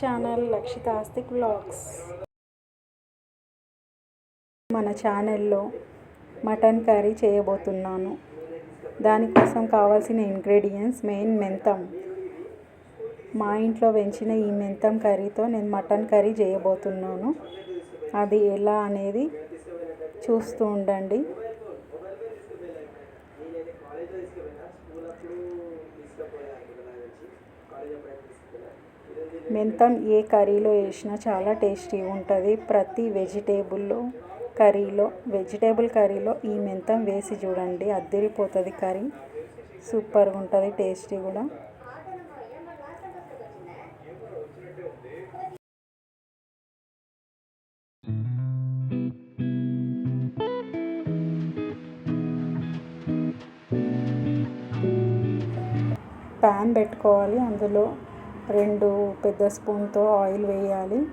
Channel లక్షిత Astik blogs మన ఛానల్లో mutton curry చేయబోతున్నాను. దానికోసం కావాల్సిన ఇంగ్రీడియంట్స్ మెయిన్ మెంతం. మా ఇంట్లో పెంచిన ఈ మెంతం కర్రీతో నేను మటన్ కర్రీ చేయబోతున్నాను. అది ఎలా అనేది చూస్తూ ఉండండి. మెంతం ఏ కర్రీలో వేసినా చాలా టేస్టీ ఉంటుంది. ప్రతి వెజిటేబుల్లో కర్రీలో వెజిటేబుల్ కర్రీలో ఈ మెంతం వేసి చూడండి అద్దరిపోతుంది కర్రీ. సూపర్గా ఉంటుంది టేస్టీ కూడా. ప్యాన్ పెట్టుకోవాలి అందులో. రెండు పెద్ద స్పూన్తో ఆయిల్ వేయాలి.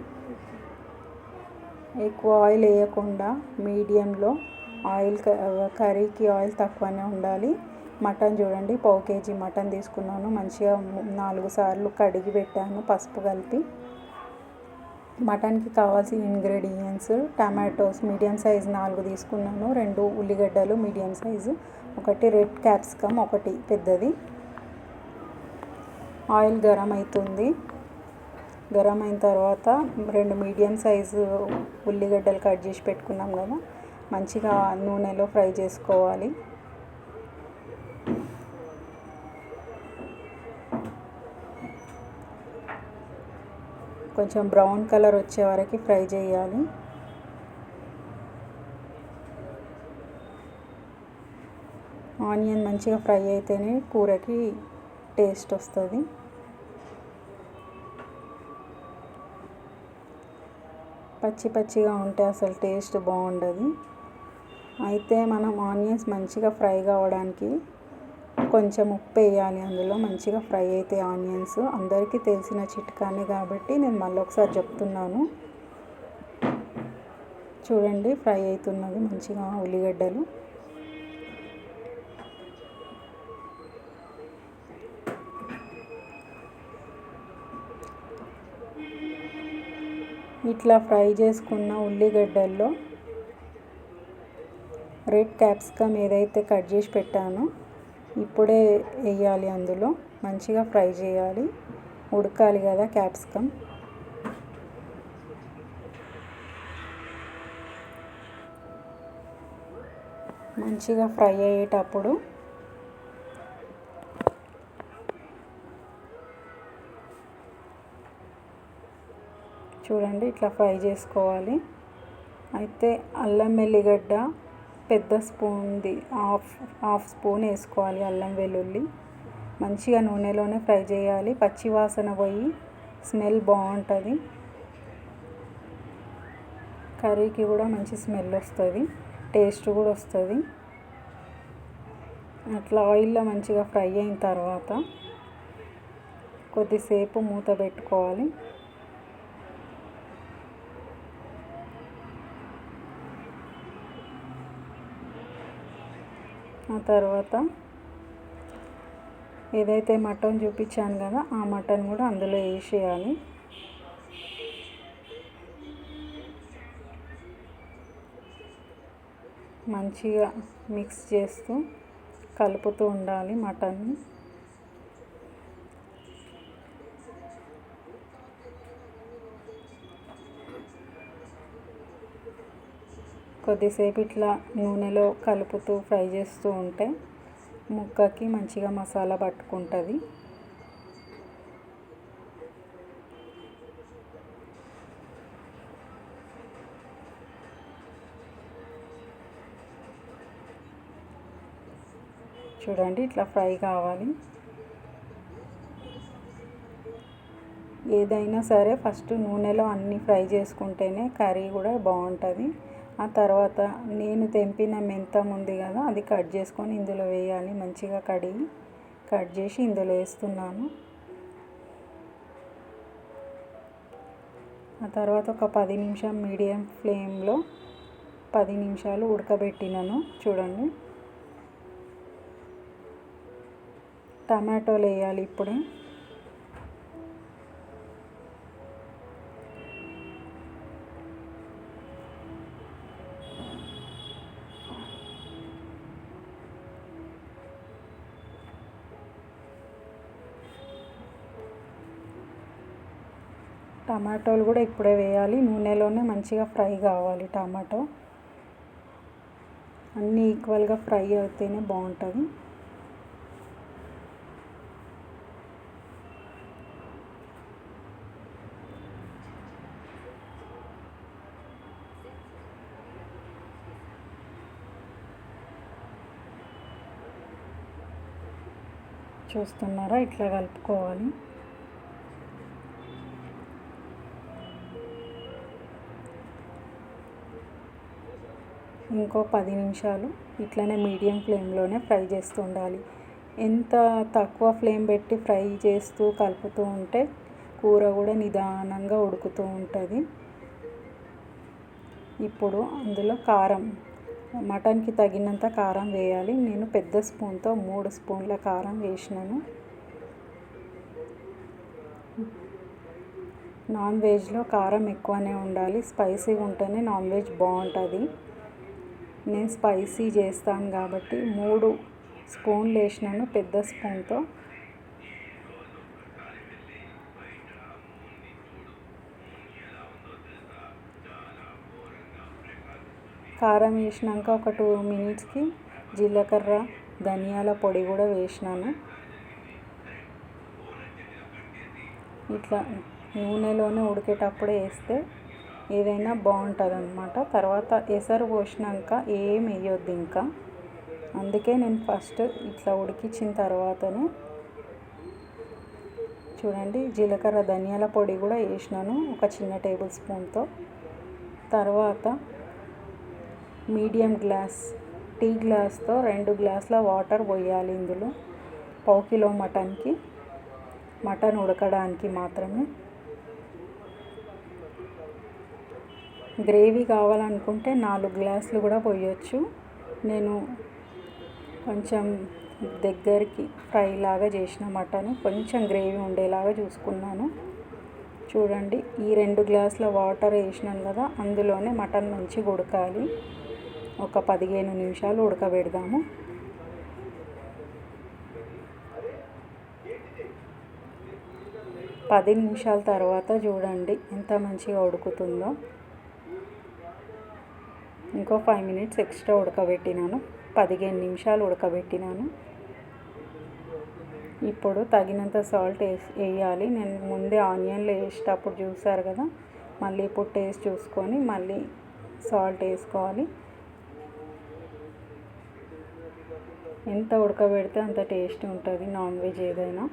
ఎక్కువ ఆయిల్ వేయకుండా మీడియంలో ఆయిల్ కర్రీకి ఆయిల్ తక్కువనే ఉండాలి. మటన్ చూడండి పావు కేజీ మటన్ తీసుకున్నాను. మంచిగా నాలుగు సార్లు కడిగి పెట్టాను పసుపు కలిపి. మటన్కి కావాల్సిన ఇంగ్రీడియంట్స్ టమాటోస్ మీడియం సైజ్ నాలుగు తీసుకున్నాను. రెండు ఉల్లిగడ్డలు మీడియం సైజు ఒకటి రెడ్ క్యాప్సికమ్ ఒకటి పెద్దది. ఆయిల్ గరం అవుతుంది గరం అయిన తర్వాత రెండు మీడియం సైజు ఉల్లిగడ్డలు కట్ చేసి పెట్టుకున్నాం కదా మంచిగా నూనెలో ఫ్రై చేసుకోవాలి. కొంచెం బ్రౌన్ కలర్ వచ్చే వరకు ఫ్రై చేయాలి. ఆనియన్ మంచిగా ఫ్రై అయితేనే కూరకి టేస్ట్ వస్తుంది. పచ్చి పచ్చిగా ఉంటే అసలు టేస్ట్ బాగుండదు. అయితే మనం ఆనియన్స్ మంచిగా ఫ్రై కావడానికి కొంచెం ఉప్పు వేయాలి. అందులో మంచిగా ఫ్రై అయితే ఆనియన్స్. అందరికీ తెలిసిన చిట్కానే కాబట్టి నేను మళ్ళీ ఒకసారి చెప్తున్నాను. చూడండి ఫ్రై అవుతున్నది మంచిగా ఉల్లిగడ్డలు. ఇట్లా ఫ్రై చేసుకున్న ఉల్లిగడ్డల్లో రెడ్ క్యాప్సికమ్ ఏదైతే కట్ చేసి పెట్టానో ఇప్పుడే వేయాలి అందులో. మంచిగా ఫ్రై చేయాలి. ఉడకాలి కదా క్యాప్సికమ్. మంచిగా ఫ్రై అయ్యేటప్పుడు చూడండి ఇట్లా ఫ్రై చేసుకోవాలి. అయితే అల్లం వెల్లిగడ్డ పెద్ద స్పూన్ది హాఫ్ హాఫ్ స్పూన్ వేసుకోవాలి అల్లం వెల్లుల్లి. మంచిగా నూనెలోనే ఫ్రై చేయాలి. పచ్చి వాసన పోయి స్మెల్ బాగుంటుంది. కర్రీకి కూడా మంచి స్మెల్ వస్తుంది టేస్ట్ కూడా వస్తుంది. అట్లా ఆయిల్లో మంచిగా ఫ్రై అయిన తర్వాత కొద్దిసేపు మూత పెట్టుకోవాలి. ఆ తర్వాత ఏదైతే మటన్ చూపించాను కదా ఆ మటన్ కూడా అందులో వేసేయాలి. మంచిగా మిక్స్ చేస్తూ కలుపుతూ ఉండాలి మటన్ని. కొద్దిసేపు ఇట్లా నూనెలో కలుపుతూ ఫ్రై చేస్తూ ఉంటే ముక్కకి మంచిగా మసాలా పట్టుకుంటుంది. చూడండి ఇట్లా ఫ్రై కావాలి. ఏదైనా సరే ఫస్ట్ నూనెలో అన్నీ ఫ్రై చేసుకుంటేనే కర్రీ కూడా బాగుంటుంది. ఆ తర్వాత నేను తెంపిన మెంతం ఉంది కదా అది కట్ చేసుకొని ఇందులో వేయాలి. మంచిగా కడిగి కట్ చేసి ఇందులో వేస్తున్నాను. ఆ తర్వాత ఒక పది నిమిషం మీడియం ఫ్లేమ్లో పది నిమిషాలు ఉడకబెట్టినాను చూడండి. టమాటోలు వేయాలి ఇప్పుడే. టమాటోలు కూడా ఇప్పుడే వేయాలి. నూనెలోనే మంచిగా ఫ్రై కావాలి టమాటో. అన్నీ ఈక్వల్గా ఫ్రై అయితేనే బాగుంటుంది. చూస్తున్నారా? ఇట్లా కలుపుకోవాలి. ఇంకో పది నిమిషాలు ఇట్లనే మీడియం ఫ్లేమ్లోనే ఫ్రై చేస్తూ ఉండాలి. ఎంత తక్కువ ఫ్లేమ్ పెట్టి ఫ్రై చేస్తూ కలుపుతూ ఉంటే కూర కూడా నిదానంగా ఉడుకుతూ ఉంటుంది. ఇప్పుడు అందులో కారం మటన్కి తగినంత కారం వేయాలి. నేను పెద్ద స్పూన్తో మూడు స్పూన్ల కారం వేసినాను. నాన్ వెజ్లో కారం ఎక్కువనే ఉండాలి. స్పైసీగా ఉంటేనే నాన్ వెజ్ బాగుంటుంది. నేను స్పైసీ చేస్తాను కాబట్టి మూడు స్పూన్లు వేసినాను పెద్ద స్పూన్తో. కారం వేసినాక ఒక టూ మినిట్స్కి జీలకర్ర ధనియాల పొడి కూడా వేసినాను. ఇట్లా నూనెలోనే ఉడికేటప్పుడే వేస్తే ఏదైనా బాగుంటుంది అనమాట తర్వాత ఎసరు పోసినాక ఏం వేయొద్దు ఇంకా. అందుకే నేను ఫస్ట్ ఇట్లా ఉడికించిన తర్వాతనే చూడండి జీలకర్ర ధనియాల పొడి కూడా వేసినాను ఒక చిన్న టేబుల్ స్పూన్తో. తర్వాత మీడియం గ్లాస్ టీ గ్లాస్తో రెండు గ్లాసుల వాటర్ పోయాలి ఇందులో. పావు కిలో మటన్కి మటన్ ఉడకడానికి మాత్రమే. గ్రేవీ కావాలనుకుంటే నాలుగు గ్లాసులు కూడా పోయొచ్చు. నేను కొంచెం దగ్గరికి ఫ్రై లాగా చేసిన మటన్ కొంచెం గ్రేవీ ఉండేలాగా చూసుకున్నాను. చూడండి ఈ రెండు గ్లాసుల వాటర్ వేసినాను కదా అందులోనే మటన్ మంచిగా ఉడకాలి. ఒక పదిహేను నిమిషాలు ఉడకబెడదాము. పది నిమిషాల తర్వాత చూడండి ఎంత మంచిగా ఉడుకుతుందో. ఇంకో ఫైవ్ మినిట్స్ ఎక్స్ట్రా ఉడకబెట్టినాను. పదిహేను నిమిషాలు ఉడకబెట్టినాను. ఇప్పుడు తగినంత సాల్ట్ వేసి వేయాలి. నేను ముందే ఆనియన్లు వేసేటప్పుడు చూసారు కదా? మళ్ళీ ఇప్పుడు టేస్ట్ చూసుకొని మళ్ళీ సాల్ట్ వేసుకోవాలి. ఎంత ఉడకబెడితే అంత టేస్ట్ ఉంటుంది నాన్ వెజ్ ఏదైనా.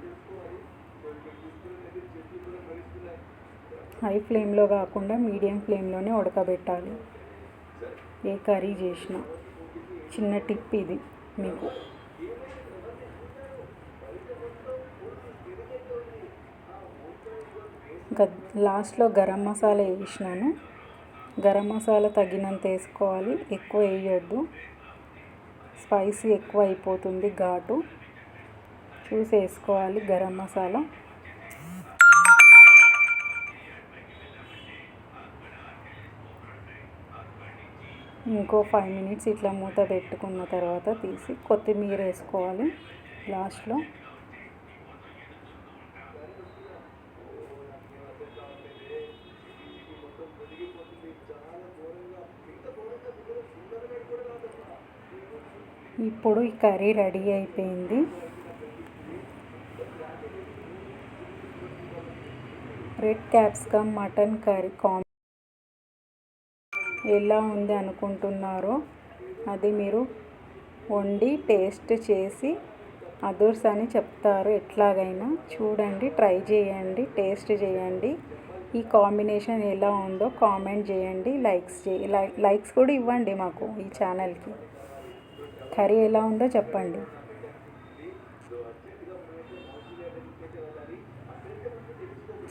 హై ఫ్లేమ్లో కాకుండా మీడియం ఫ్లేమ్లోనే ఉడకబెట్టాలి. ఏ కర్రీ చేసినా. చిన్న టిప్ ఇది మీకు. ఇంకా లాస్ట్లో గరం మసాలా వేసినాను. గరం మసాలా తగినంత వేసుకోవాలి. ఎక్కువ వేయొద్దు. స్పైసీ ఎక్కువ అయిపోతుంది ఘాటు. చూసి వేసుకోవాలి గరం మసాలా. ఇంకో ఫైవ్ మినిట్స్ ఇట్లా మూత పెట్టుకున్న తర్వాత తీసి కొత్తిమీర వేసుకోవాలి లాస్ట్లో. ఇప్పుడు ఈ కర్రీ రెడీ అయిపోయింది. Red capsicum mutton curry combi ఎలా ఉంది అనుకుంటున్నారో అది మీరు వండి టేస్ట్ చేసి అదుర్స్ అని చెప్తారు ఎట్లాగైనా. చూడండి ట్రై చేయండి టేస్ట్ చేయండి. ఈ కాంబినేషన్ ఎలా ఉందో కామెంట్ చేయండి. లైక్స్ చే లైక్స్ కూడా ఇవ్వండి మాకు ఈ ఛానల్కి. కర్రీ ఎలా ఉందో చెప్పండి.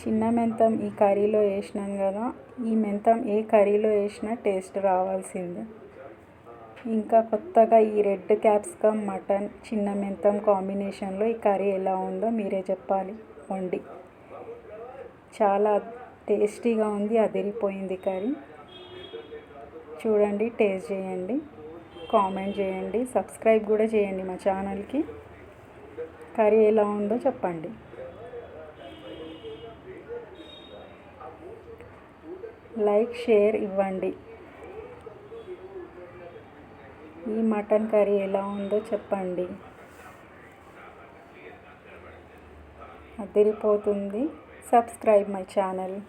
చిన్న మెంతం ఈ కర్రీలో వేసినాను కదా ఈ మెంతం ఏ కర్రీలో వేసినా టేస్ట్ రావాల్సిందే. ఇంకా కొత్తగా ఈ రెడ్ క్యాప్సికమ్ మటన్ చిన్న మెంతం కాంబినేషన్లో ఈ కర్రీ ఎలా ఉందో మీరే చెప్పాలి. వండి. చాలా టేస్టీగా ఉంది అదిరిపోయింది కర్రీ. చూడండి టేస్ట్ చేయండి కామెంట్ చేయండి సబ్స్క్రైబ్ కూడా చేయండి మా ఛానల్కి. కర్రీ ఎలా ఉందో చెప్పండి. లైక్ షేర్ ఇవ్వండి. ఈ మటన్ కర్రీ ఎలా ఉందో చెప్పండి. అదిరిపోతుంది. Subscribe my channel.